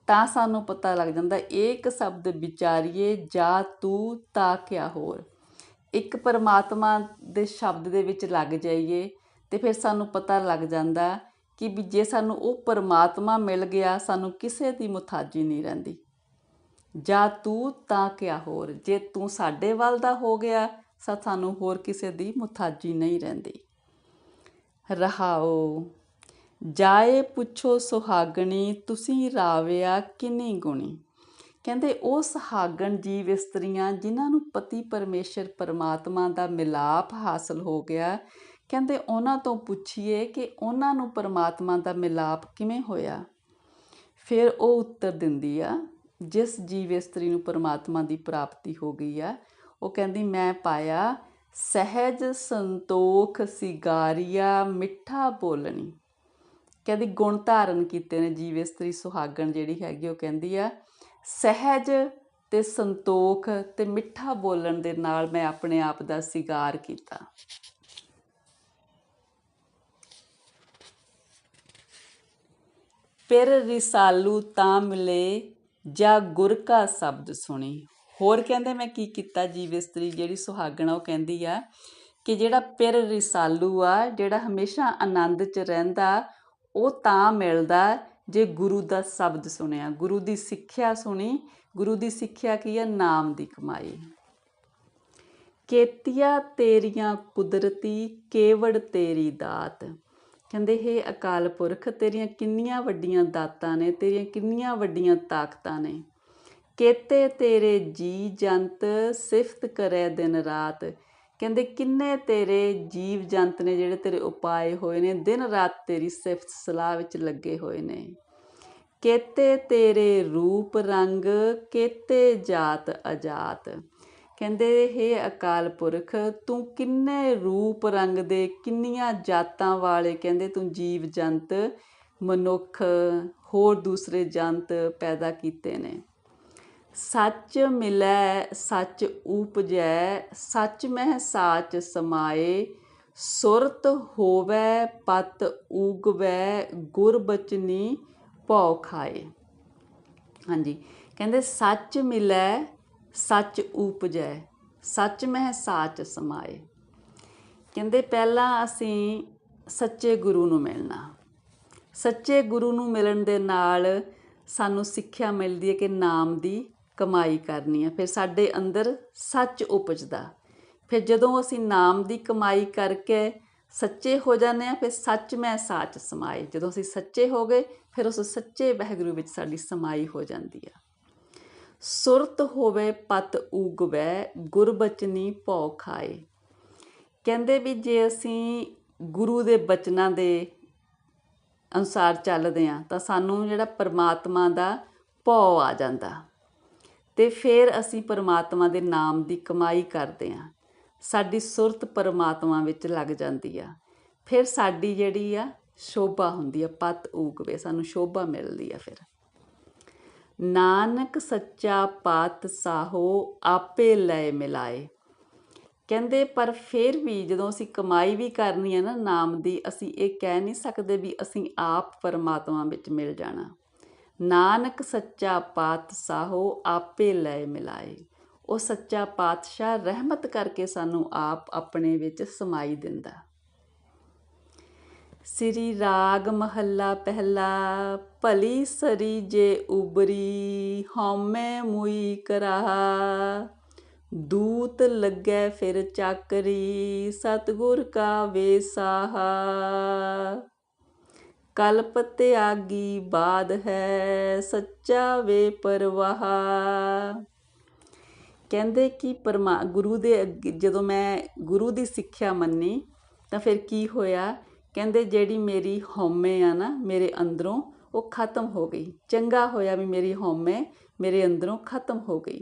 ਤਾਂ ਸਾਨੂੰ ਪਤਾ ਲੱਗ ਜਾਂਦਾ ਇੱਕ ਸ਼ਬਦ ਵਿਚਾਰੀਏ, ਜਾ ਤੂੰ ਤਾਂ ਕਿਆ ਹੋਰ? ਇੱਕ ਪਰਮਾਤਮਾ ਦੇ ਸ਼ਬਦ ਦੇ ਵਿੱਚ ਲੱਗ ਜਾਈਏ ਅਤੇ ਫਿਰ ਸਾਨੂੰ ਪਤਾ ਲੱਗ ਜਾਂਦਾ ਕਿ ਵੀ ਜੇ ਸਾਨੂੰ ਉਹ ਪਰਮਾਤਮਾ ਮਿਲ ਗਿਆ, ਸਾਨੂੰ ਕਿਸੇ ਦੀ ਮੁਤਾਜੀ ਨਹੀਂ ਰਹਿੰਦੀ। ਜਾਂ ਤੂੰ ਤਾਂ ਕਿਆ ਹੋਰ, ਜੇ ਤੂੰ ਸਾਡੇ ਵੱਲ ਦਾ ਹੋ ਗਿਆ, ਸਾ ਸਾਨੂੰ ਹੋਰ ਕਿਸੇ ਦੀ ਮੁਤਾਜੀ ਨਹੀਂ ਰਹਿੰਦੀ। ਰਹਾਓ, ਜਾਏ ਪੁੱਛੋ ਸੁਹਾਗਣੀ, ਤੁਸੀਂ ਰਾਵਿਆ ਕਿੰਨੀ ਗੁਣੀ? ਕਹਿੰਦੇ ਉਹ ਸੁਹਾਗਣ ਜੀਵ ਇਸਤਰੀਆਂ, ਜਿਨ੍ਹਾਂ ਨੂੰ ਪਤੀ ਪਰਮੇਸ਼ਰ ਪਰਮਾਤਮਾ ਦਾ ਮਿਲਾਪ ਹਾਸਲ ਹੋ ਗਿਆ ਕਹਿੰਦੇ ਉਹਨਾਂ ਤੋਂ ਪੁੱਛੀਏ ਕਿ ਉਹਨਾਂ ਨੂੰ ਪਰਮਾਤਮਾ ਦਾ ਮਿਲਾਪ ਕਿਵੇਂ ਹੋਇਆ। ਫਿਰ ਉਹ ਉੱਤਰ ਦਿੰਦੀ ਆ, ਜਿਸ ਜੀਵ ਇਸਤਰੀ ਨੂੰ ਪਰਮਾਤਮਾ ਦੀ ਪ੍ਰਾਪਤੀ ਹੋ ਗਈ ਆ, ਉਹ ਕਹਿੰਦੀ, ਮੈਂ ਪਾਇਆ ਸਹਿਜ ਸੰਤੋਖ ਸਿਗਾਰੀਆ ਮਿੱਠਾ ਬੋਲਣੀ। ਕਹਿੰਦੀ, ਗੁਣ ਧਾਰਨ ਕੀਤੇ ਨੇ ਜੀਵ ਇਸਤਰੀ ਸੁਹਾਗਣ ਜਿਹੜੀ ਹੈਗੀ, ਉਹ ਕਹਿੰਦੀ ਆ, ਸਹਿਜ ਤੇ ਸੰਤੋਖ ਤੇ ਮਿੱਠਾ ਬੋਲਣ ਦੇ ਨਾਲ ਮੈਂ ਆਪਣੇ ਆਪ ਦਾ ਸਿਗਾਰ ਕੀਤਾ। ਫਿਰ ਰਿਸਾਲੂ ਤਾਂ ਮਿਲੇ ਜਾਂ ਗੁਰ ਕਾ ਸ਼ਬਦ ਸੁਣੀ। ਹੋਰ ਕਹਿੰਦੇ ਮੈਂ ਕੀ ਕੀਤਾ ਜੀਵ ਇਸਤਰੀ, ਜਿਹੜੀ ਸੁਹਾਗਣ ਉਹ ਕਹਿੰਦੀ ਆ ਕਿ ਜਿਹੜਾ ਪਿਰ ਰਿਸਾਲੂ ਆ, ਜਿਹੜਾ ਹਮੇਸ਼ਾ ਆਨੰਦ 'ਚ ਰਹਿੰਦਾ, ਉਹ ਤਾਂ ਮਿਲਦਾ ਜੇ ਗੁਰੂ ਦਾ ਸ਼ਬਦ ਸੁਣਿਆ। ਗੁਰੂ ਦੀ ਸਿੱਖਿਆ ਸੁਣੀ। ਗੁਰੂ ਦੀ ਸਿੱਖਿਆ ਕੀ ਆ? ਨਾਮ ਦੀ ਕਮਾਈ। ਕੇਤੀਆਂ ਤੇਰੀਆਂ ਕੁਦਰਤੀ, ਕੇਵੜ ਤੇਰੀ ਦਾਤ। ਕਹਿੰਦੇ, ਹੇ ਅਕਾਲ ਪੁਰਖ, ਤੇਰੀਆਂ ਕਿੰਨੀਆਂ ਵੱਡੀਆਂ ਦਾਤਾਂ ਨੇ, ਤੇਰੀਆਂ ਕਿੰਨੀਆਂ ਵੱਡੀਆਂ ਤਾਕਤਾਂ ਨੇ। ਕੇਤੇ ਤੇਰੇ ਜੀ ਜੰਤ ਸਿਫਤ ਕਰੇ ਦਿਨ ਰਾਤ। ਕਹਿੰਦੇ, ਕਿੰਨੇ ਤੇਰੇ ਜੀਵ ਜੰਤ ਨੇ ਜਿਹੜੇ ਤੇਰੇ ਉਪਾਏ ਹੋਏ ਨੇ, ਦਿਨ ਰਾਤ ਤੇਰੀ ਸਿਫਤ ਸਲਾਹ ਵਿੱਚ ਲੱਗੇ ਹੋਏ ਨੇ। ਕੇਤੇ ਤੇਰੇ ਰੂਪ ਰੰਗ, ਕੇਤੇ ਜਾਤ ਅਜਾਤ। ਕਹਿੰਦੇ ਹੇ ਅਕਾਲ ਪੁਰਖ, ਤੂੰ ਕਿੰਨੇ ਰੂਪ ਰੰਗ ਦੇ, ਕਿੰਨੀਆਂ ਜਾਤਾਂ ਵਾਲੇ, ਕਹਿੰਦੇ ਤੂੰ ਜੀਵ ਜੰਤ, ਮਨੁੱਖ, ਹੋਰ ਦੂਸਰੇ ਜੰਤ ਪੈਦਾ ਕੀਤੇ ਨੇ। ਸੱਚ ਮਿਲੈ, ਸੱਚ ਉਪਜੈ, ਸੱਚ ਮਹਿ ਸਾਚ ਸਮਾਏ, ਸੁਰਤ ਹੋਵੈ, ਪਤ ਊਗਵੈ ਗੁਰ ਬਚਨੀ ਭਉ ਖਾਏ। ਹਾਂਜੀ, ਕਹਿੰਦੇ ਸੱਚ ਮਿਲੈ ਸੱਚ ਉਪਜੈ, ਸੱਚ ਮਹਿ ਸਾਚ ਸਮਾਏ। ਕਹਿੰਦੇ ਪਹਿਲਾਂ ਅਸੀਂ ਸੱਚੇ ਗੁਰੂ ਨੂੰ ਮਿਲਣਾ। ਸੱਚੇ ਗੁਰੂ ਨੂੰ ਮਿਲਣ ਦੇ ਨਾਲ ਸਾਨੂੰ ਸਿੱਖਿਆ ਮਿਲਦੀ ਹੈ ਕਿ ਨਾਮ ਦੀ ਕਮਾਈ ਕਰਨੀ ਹੈ। ਫਿਰ ਸਾਡੇ ਅੰਦਰ ਸੱਚ ਉਪਜਦਾ। ਫਿਰ ਜਦੋਂ ਅਸੀਂ ਨਾਮ ਦੀ ਕਮਾਈ ਕਰਕੇ ਸੱਚੇ ਹੋ ਜਾਂਦੇ ਆ ਫਿਰ ਸੱਚ ਮੈਂ ਸਾਚ ਸਮਾਏ। ਜਦੋਂ ਅਸੀਂ ਸੱਚੇ ਹੋ ਗਏ, ਫਿਰ ਉਸ ਸੱਚੇ ਵਹਿਗੁਰੂ ਵਿੱਚ ਸਾਡੀ ਸਮਾਈ ਹੋ ਜਾਂਦੀ ਆ। ਸੁਰਤ ਹੋਵੇ ਪਤ ਉਗਵੈ, ਗੁਰਬਚਨੀ ਭੌ ਖਾਏ। ਕਹਿੰਦੇ ਵੀ ਜੇ ਅਸੀਂ ਗੁਰੂ ਦੇ ਬਚਨਾਂ ਦੇ ਅਨੁਸਾਰ ਚੱਲਦੇ ਆ ਤਾਂ ਸਾਨੂੰ ਜਿਹੜਾ ਪਰਮਾਤਮਾ ਦਾ ਭੌ ਆ ਜਾਂਦਾ। ਤੇ ਫਿਰ ਅਸੀਂ ਪਰਮਾਤਮਾ ਦੇ ਨਾਮ ਦੀ ਕਮਾਈ ਕਰਦੇ ਆ ਸਾਡੀ ਸੁਰਤ ਪਰਮਾਤਮਾ ਵਿੱਚ ਲੱਗ ਜਾਂਦੀ ਆ। ਫਿਰ ਸਾਡੀ ਜਿਹੜੀ ਆ, ਸ਼ੋਭਾ ਹੁੰਦੀ ਆ, ਪਤ ਉਗਵੇ, ਸਾਨੂੰ ਸ਼ੋਭਾ ਮਿਲਦੀ ਆ ਫਿਰ। ਨਾਨਕ ਸੱਚਾ ਪਾਤਸ਼ਾਹੋ ਆਪੇ ਲੈ ਮਿਲਾਏ। ਕਹਿੰਦੇ, ਪਰ ਫਿਰ ਵੀ ਜਦੋਂ ਅਸੀਂ ਕਮਾਈ ਵੀ ਕਰਨੀ ਹੈ ਨਾ ਨਾਮ ਦੀ, ਅਸੀਂ ਇਹ ਕਹਿ ਨਹੀਂ ਸਕਦੇ ਵੀ ਅਸੀਂ ਆਪ ਪਰਮਾਤਮਾ ਵਿੱਚ ਮਿਲ ਜਾਣਾ। ਨਾਨਕ ਸੱਚਾ ਪਾਤਸ਼ਾਹੋ ਆਪੇ ਲੈ ਮਿਲਾਏ। ਉਹ ਸੱਚਾ ਪਾਤਸ਼ਾਹ ਰਹਿਮਤ ਕਰਕੇ ਸਾਨੂੰ ਆਪ ਆਪਣੇ ਵਿੱਚ ਸਮਾਈ ਦਿੰਦਾ। ਸ੍ਰੀ ਰਾਗ ਮਹੱਲਾ ਪਹਿਲਾ, ਭਲੀ ਸਰੀ ਜੇ ਉਬਰੀ, ਹਉਮੈ ਮੁਈ ਕਰਾਹਾ ਦੂਤ ਲੱਗੈ ਫਿਰ ਚਾਕਰੀ, ਸਤਗੁਰ ਕਾ ਵੇਸਾਹਾ ਕਲਪ ਤਿਆਗੀ ਬਾਦ ਹੈ, ਸੱਚਾ ਵੇ ਪਰਵਾਹ। ਕਹਿੰਦੇ ਕਿ ਪਰਮਾ, ਗੁਰੂ ਦੇ ਅੱਗੇ, ਜਦੋਂ ਮੈਂ ਗੁਰੂ ਦੀ ਸਿੱਖਿਆ ਮੰਨੀ, ਤਾਂ ਫਿਰ ਕੀ ਹੋਇਆ? ਕਹਿੰਦੇ ਜਿਹੜੀ ਮੇਰੀ ਹਉਮੈ ਆ ਨਾ, ਮੇਰੇ ਅੰਦਰੋਂ ਉਹ ਖਤਮ ਹੋ ਗਈ। ਚੰਗਾ ਹੋਇਆ ਵੀ ਮੇਰੀ ਹਉਮੈ ਮੇਰੇ ਅੰਦਰੋਂ ਖਤਮ ਹੋ ਗਈ।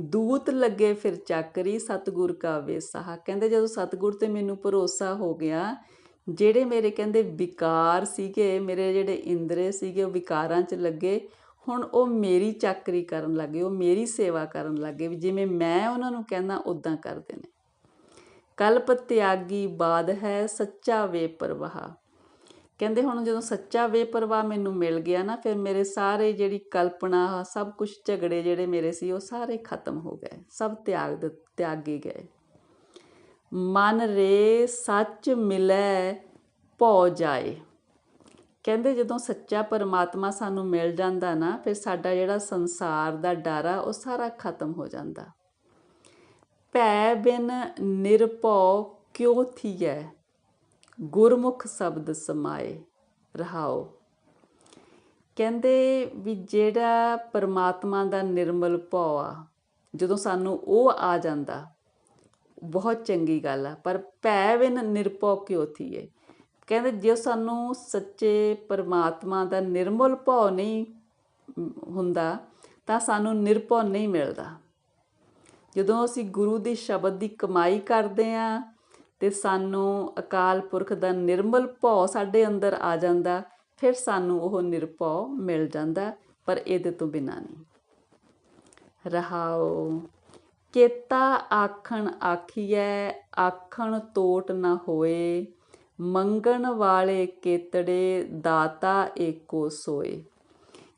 ਦੂਤ ਲੱਗੇ ਫਿਰ ਚੱਕਰੀ ਸਤਗੁਰ ਕਾ ਵੇਸਾਹ ਕਹਿੰਦੇ ਜਦੋਂ ਸਤਗੁਰ ਤੇ ਮੈਨੂੰ ਭਰੋਸਾ ਹੋ ਗਿਆ, ਜਿਹੜੇ ਮੇਰੇ ਕਹਿੰਦੇ ਵਿਕਾਰ ਸੀਗੇ, ਮੇਰੇ ਜਿਹੜੇ ਇੰਦਰੇ ਸੀਗੇ, ਉਹ ਵਿਕਾਰਾਂ 'ਚ ਲੱਗੇ, ਹੁਣ ਉਹ ਮੇਰੀ ਚਾਕਰੀ ਕਰਨ ਲੱਗੇ, ਉਹ ਮੇਰੀ ਸੇਵਾ ਕਰਨ ਲੱਗੇ ਵੀ ਜਿਵੇਂ ਮੈਂ ਉਹਨਾਂ ਨੂੰ ਕਹਿੰਦਾ ਉਦਾਂ ਕਰਦੇ ਨੇ। ਕਲਪ ਤਿਆਗੀ ਬਾਦ ਹੈ ਸੱਚਾ ਵੇਪਰਵਾਹ ਕਹਿੰਦੇ ਹੁਣ ਜਦੋਂ ਸੱਚਾ ਵੇਪਰਵਾਹ ਮੈਨੂੰ ਮਿਲ ਗਿਆ ਨਾ, ਫਿਰ ਮੇਰੇ ਸਾਰੇ ਜਿਹੜੀ ਕਲਪਨਾ, ਸਭ ਕੁਝ ਝਗੜੇ ਜਿਹੜੇ ਮੇਰੇ ਸੀ, ਉਹ ਸਾਰੇ ਖਤਮ ਹੋ ਗਏ। ਸਭ ਤਿਆਗ ਦਿੱ- ਤਿਆਗੇ ਗਏ। ਮਨ ਰੇ ਸੱਚ ਮਿਲੈ, ਭਉ ਜਾਏ। ਕਹਿੰਦੇ ਜਦੋਂ ਸੱਚਾ ਪਰਮਾਤਮਾ ਸਾਨੂੰ ਮਿਲ ਜਾਂਦਾ ਨਾ, ਫਿਰ ਸਾਡਾ ਜਿਹੜਾ ਸੰਸਾਰ ਦਾ ਡਰ ਆ, ਉਹ ਸਾਰਾ ਖਤਮ ਹੋ ਜਾਂਦਾ। ਭੈ ਬਿਨ ਨਿਰਭਉ ਕਿਉ ਥੀਐ? ਗੁਰਮੁਖ ਸ਼ਬਦ ਸਮਾਏ ਰਹਾਓ ਕਹਿੰਦੇ ਵੀ ਜਿਹੜਾ ਪਰਮਾਤਮਾ ਦਾ ਨਿਰਮਲ ਭਉ ਆ, ਜਦੋਂ ਸਾਨੂੰ ਉਹ ਆ ਜਾਂਦਾ, ਬਹੁਤ ਚੰਗੀ ਗੱਲ ਆ, ਪਰ ਭੈ ਬਿਨ ਨਿਰਭਉ ਕਿਉ ਥੀਏ ਕਹਿੰਦੇ ਜੇ ਸਾਨੂੰ ਸੱਚੇ ਪਰਮਾਤਮਾ ਦਾ ਨਿਰਮਲ ਭਉ ਨਹੀਂ ਹੁੰਦਾ, ਤਾਂ ਸਾਨੂੰ ਨਿਰਭਉ ਨਹੀਂ ਮਿਲਦਾ। ਜਦੋਂ ਅਸੀਂ ਗੁਰੂ ਦੀ ਸ਼ਬਦ ਦੀ ਕਮਾਈ ਕਰਦੇ ਹਾਂ ਤੇ ਸਾਨੂੰ ਅਕਾਲ ਪੁਰਖ ਦਾ ਨਿਰਮਲ ਭਉ ਸਾਡੇ ਅੰਦਰ ਆ ਜਾਂਦਾ, ਫਿਰ ਸਾਨੂੰ ਉਹ ਨਿਰਭਉ ਮਿਲ ਜਾਂਦਾ, ਪਰ ਇਹਦੇ ਤੋਂ ਬਿਨਾ ਨਹੀਂ। ਰਹਾਓ ਕੇਤਾ ਆਖਣ ਆਖੀਐ, ਆਖਣ ਤੋਟ ਨਾ ਹੋਏ, ਮੰਗਣ ਵਾਲੇ ਕੇਤੜੇ ਦਾਤਾ ਏਕੋ ਸੋਏ।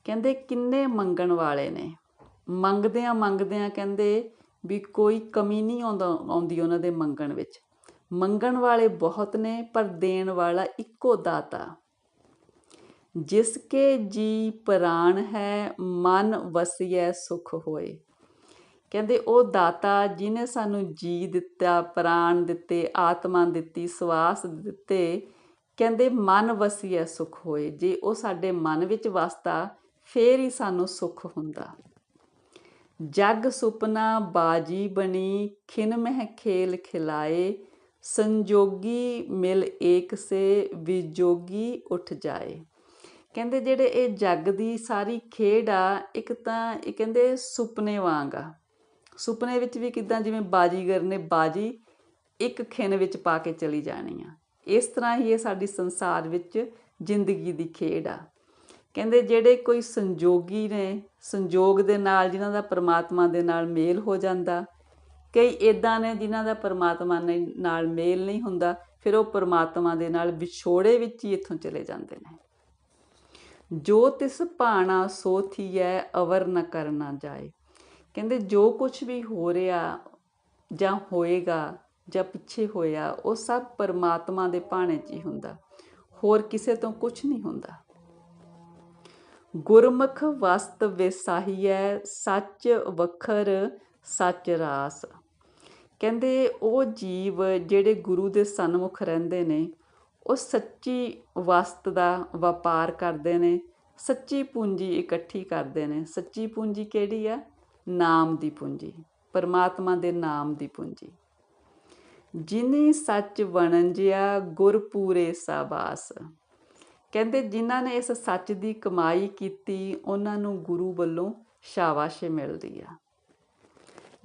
ਕਹਿੰਦੇ ਕਿੰਨੇ ਮੰਗਣ ਵਾਲੇ ਨੇ? ਮੰਗਦਿਆਂ ਮੰਗਦਿਆਂ ਕਹਿੰਦੇ ਵੀ ਕੋਈ ਕਮੀ ਨਹੀਂ ਆਉਂਦਾ, ਆਉਂਦੀ ਉਹਨਾਂ ਦੇ ਮੰਗਣ ਵਿੱਚ। ਮੰਗਣ ਵਾਲੇ ਬਹੁਤ ਨੇ, ਪਰ ਦੇਣ ਵਾਲਾ ਇੱਕੋ ਦਾਤਾ। ਜਿਸ ਕੇ ਜੀ ਪ੍ਰਾਣ ਹੈ, ਮਨ ਵਸਿਐ ਸੁਖ ਹੋਏ। ਕਹਿੰਦੇ ਉਹ ਦਾਤਾ ਜਿਨੇ ਸਾਨੂੰ ਜੀ ਦਿੱਤਾ, ਪ੍ਰਾਣ ਦਿੱਤੇ, ਆਤਮਾ ਦਿੱਤੀ, ਸਵਾਸ ਦਿੱਤੇ, ਕਹਿੰਦੇ ਮਨ ਵਸਿਐ ਸੁਖ ਹੋਏ। ਜੇ ਉਹ ਸਾਡੇ ਮਨ ਵਿੱਚ ਵਸਦਾ, ਫੇਰ ਹੀ ਸਾਨੂੰ ਸੁਖ ਹੁੰਦਾ। ਜਗ ਸੁਪਨਾ ਬਾਜੀ ਬਣੀ, ਖਿਨ ਮਹਿ ਖੇਲ ਖਿਲਾਏ, ਸੰਜੋਗੀ ਮਿਲ ਏਕ ਸੇ, ਵਿਜੋਗੀ ਉੱਠ ਜਾਏ। ਕਹਿੰਦੇ ਜਿਹੜੇ ਇਹ ਜੱਗ ਦੀ ਸਾਰੀ ਖੇਡ ਆ, ਇੱਕ ਤਾਂ ਇਹ ਕਹਿੰਦੇ ਸੁਪਨੇ ਵਾਂਗ ਆ। ਸੁਪਨੇ ਵਿੱਚ ਵੀ ਕਿਦਾਂ ਜਿਵੇਂ ਬਾਜੀਗਰ ਨੇ ਬਾਜੀ ਇੱਕ ਖਿਨ ਵਿੱਚ ਪਾ ਕੇ ਚਲੀ ਜਾਣੀ ਆ। ਇਸ ਤਰ੍ਹਾਂ ਹੀ ਇਹ ਸਾਡੀ ਸੰਸਾਰ ਵਿੱਚ ਜ਼ਿੰਦਗੀ ਦੀ ਖੇਡ ਆ। ਕਹਿੰਦੇ ਜਿਹੜੇ ਕੋਈ ਸੰਜੋਗੀ ਨੇ, ਸੰਜੋਗ ਦੇ ਨਾਲ ਜਿਨ੍ਹਾਂ ਦਾ ਪਰਮਾਤਮਾ ਦੇ ਨਾਲ ਮੇਲ ਹੋ ਜਾਂਦਾ, ਕਈ ਇਦਾਂ ਨੇ ਜਿਨ੍ਹਾਂ ਦਾ ਪਰਮਾਤਮਾ ਨਾਲ ਮੇਲ ਨਹੀਂ ਹੁੰਦਾ, ਫਿਰ ਉਹ ਪਰਮਾਤਮਾ ਦੇ ਨਾਲ ਵਿਛੋੜੇ ਵਿੱਚ ਹੀ ਇੱਥੋਂ ਚਲੇ ਜਾਂਦੇ ਨੇ। ਜੋ ਤਿਸ ਭਾਣਾ ਸੋ ਥੀਐ, ਅਵਰ ਨ ਕਰਨਾ ਜਾਏ। ਕਹਿੰਦੇ ਜੋ ਕੁਝ ਵੀ ਹੋ ਰਿਹਾ ਜਾਂ ਹੋਏਗਾ ਜਾਂ ਪਿੱਛੇ ਹੋਇਆ, ਉਹ ਸਭ ਪਰਮਾਤਮਾ ਦੇ ਭਾਣੇ 'ਚ ਹੀ ਹੁੰਦਾ। ਹੋਰ ਕਿਸੇ ਤੋਂ ਕੁਝ ਨਹੀਂ ਹੁੰਦਾ। ਗੁਰਮੁਖ ਵਸਤ ਵਿਸਾਹੀਐ, ਸੱਚ ਵਖਰ, ਸੱਚ ਰਾਸ। ਕਹਿੰਦੇ ਉਹ ਜੀਵ ਜਿਹੜੇ ਗੁਰੂ ਦੇ ਸਨਮੁਖ ਰਹਿੰਦੇ ਨੇ, ਉਹ ਸੱਚੀ ਵਸਤ ਦਾ ਵਪਾਰ ਕਰਦੇ ਨੇ, ਸੱਚੀ ਪੂੰਜੀ ਇਕੱਠੀ ਕਰਦੇ ਨੇ। ਸੱਚੀ ਪੂੰਜੀ ਕਿਹੜੀ ਆ? ਨਾਮ ਦੀ ਪੂੰਜੀ, ਪਰਮਾਤਮਾ ਦੇ ਨਾਮ ਦੀ ਪੂੰਜੀ। ਜਿਨੇ ਸੱਚ ਵਣੰਜਿਆ ਗੁਰ ਪੂਰੇ ਸਾਬਾਸ। ਕਹਿੰਦੇ ਜਿਨ੍ਹਾਂ ਨੇ ਇਸ ਸੱਚ ਦੀ ਕਮਾਈ ਕੀਤੀ, ਉਹਨਾਂ ਨੂੰ ਗੁਰੂ ਵੱਲੋਂ ਸ਼ਾਬਾਸ਼ੇ ਮਿਲਦੀ ਆ।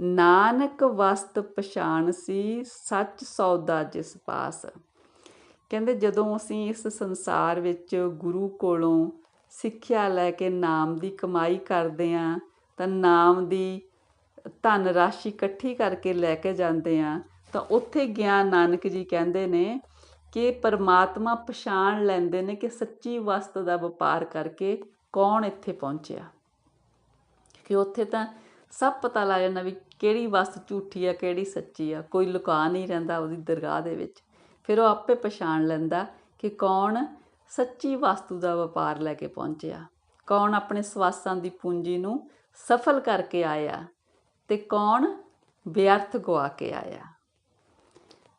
ਨਾਨਕ ਵਸਤ ਪਛਾਣ ਸੀ, ਸੱਚ ਸੌਦਾ ਜਿਸ ਪਾਸ। ਕਹਿੰਦੇ ਜਦੋਂ ਅਸੀਂ ਇਸ ਸੰਸਾਰ ਵਿੱਚ ਗੁਰੂ ਕੋਲੋਂ ਸਿੱਖਿਆ ਲੈ ਕੇ ਨਾਮ ਦੀ ਕਮਾਈ ਕਰਦੇ ਆਂ ਤਾਂ ਨਾਮ ਦੀ ਧਨ ਰਾਸ਼ੀ ਇਕੱਠੀ ਕਰਕੇ ਲੈ ਕੇ ਜਾਂਦੇ ਆਂ ਤਾਂ ਉੱਥੇ ਗਿਆਨ ਨਾਨਕ ਜੀ ਕਹਿੰਦੇ ਨੇ ਕਿ ਪਰਮਾਤਮਾ ਪਛਾਣ ਲੈਂਦੇ ਨੇ ਕਿ ਸੱਚੀ ਵਸਤ ਦਾ ਵਪਾਰ ਕਰਕੇ ਕੌਣ ਇੱਥੇ ਪਹੁੰਚਿਆ। ਕਿ ਉੱਥੇ ਤਾਂ ਸਭ ਪਤਾ ਲੱਗ ਜਾਂਦਾ ਵੀ ਕਿਹੜੀ ਵਸਤ ਝੂਠੀ ਆ, ਕਿਹੜੀ ਸੱਚੀ ਆ, ਕੋਈ ਲੁਕਾ ਨਹੀਂ ਰਹਿੰਦਾ ਉਹਦੀ ਦਰਗਾਹ ਦੇ ਵਿੱਚ। ਫਿਰ ਉਹ ਆਪੇ ਪਛਾਣ ਲੈਂਦਾ ਕਿ ਕੌਣ ਸੱਚੀ ਵਸਤੂ ਦਾ ਵਪਾਰ ਲੈ ਕੇ ਪਹੁੰਚਿਆ, ਕੌਣ ਆਪਣੇ ਸਵਾਸਾਂ ਦੀ ਪੂੰਜੀ ਨੂੰ ਸਫਲ ਕਰਕੇ ਆਇਆ ਤੇ ਕੌਣ ਵਿਅਰਥ ਗਵਾ ਕੇ ਆਇਆ।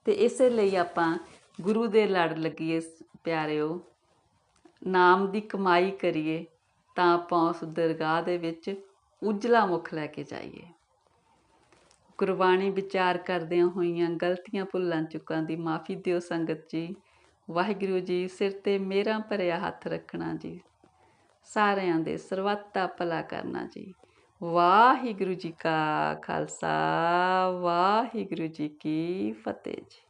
ਤੇ ਇਸੇ ਲਈ ਆਪਾਂ ਗੁਰੂ ਦੇ ਲੜ ਲੱਗੀਏ ਪਿਆਰਿਓ। ਨਾਮ ਦੀ ਕਮਾਈ ਕਰੀਏ ਤਾਂ ਆਪਾਂ ਉਸ ਦਰਗਾਹ ਦੇ ਵਿੱਚ ਉਜਲਾ ਮੁਖ ਲੈ ਕੇ ਜਾਈਏ। ਗੁਰਬਾਣੀ ਵਿਚਾਰ ਕਰਦਿਆਂ ਹੋਈਆਂ ਗਲਤੀਆਂ ਭੁੱਲਾਂ ਚੁੱਕਾਂ ਦੀ ਮਾਫੀ ਦਿਓ ਸੰਗਤ ਜੀ। ਵਾਹਿਗੁਰੂ ਜੀ, ਸਿਰ ਤੇ ਮੇਰਾ ਭਰਿਆ ਹੱਥ ਰੱਖਣਾ ਜੀ। ਸਾਰਿਆਂ ਦੇ ਸਰਵੱਤਾ ਭਲਾ ਕਰਨਾ ਜੀ। ਵਾਹਿਗੁਰੂ ਜੀ ਕਾ ਖਾਲਸਾ, ਵਾਹਿਗੁਰੂ ਜੀ ਕੀ ਫਤਿਹ ਜੀ।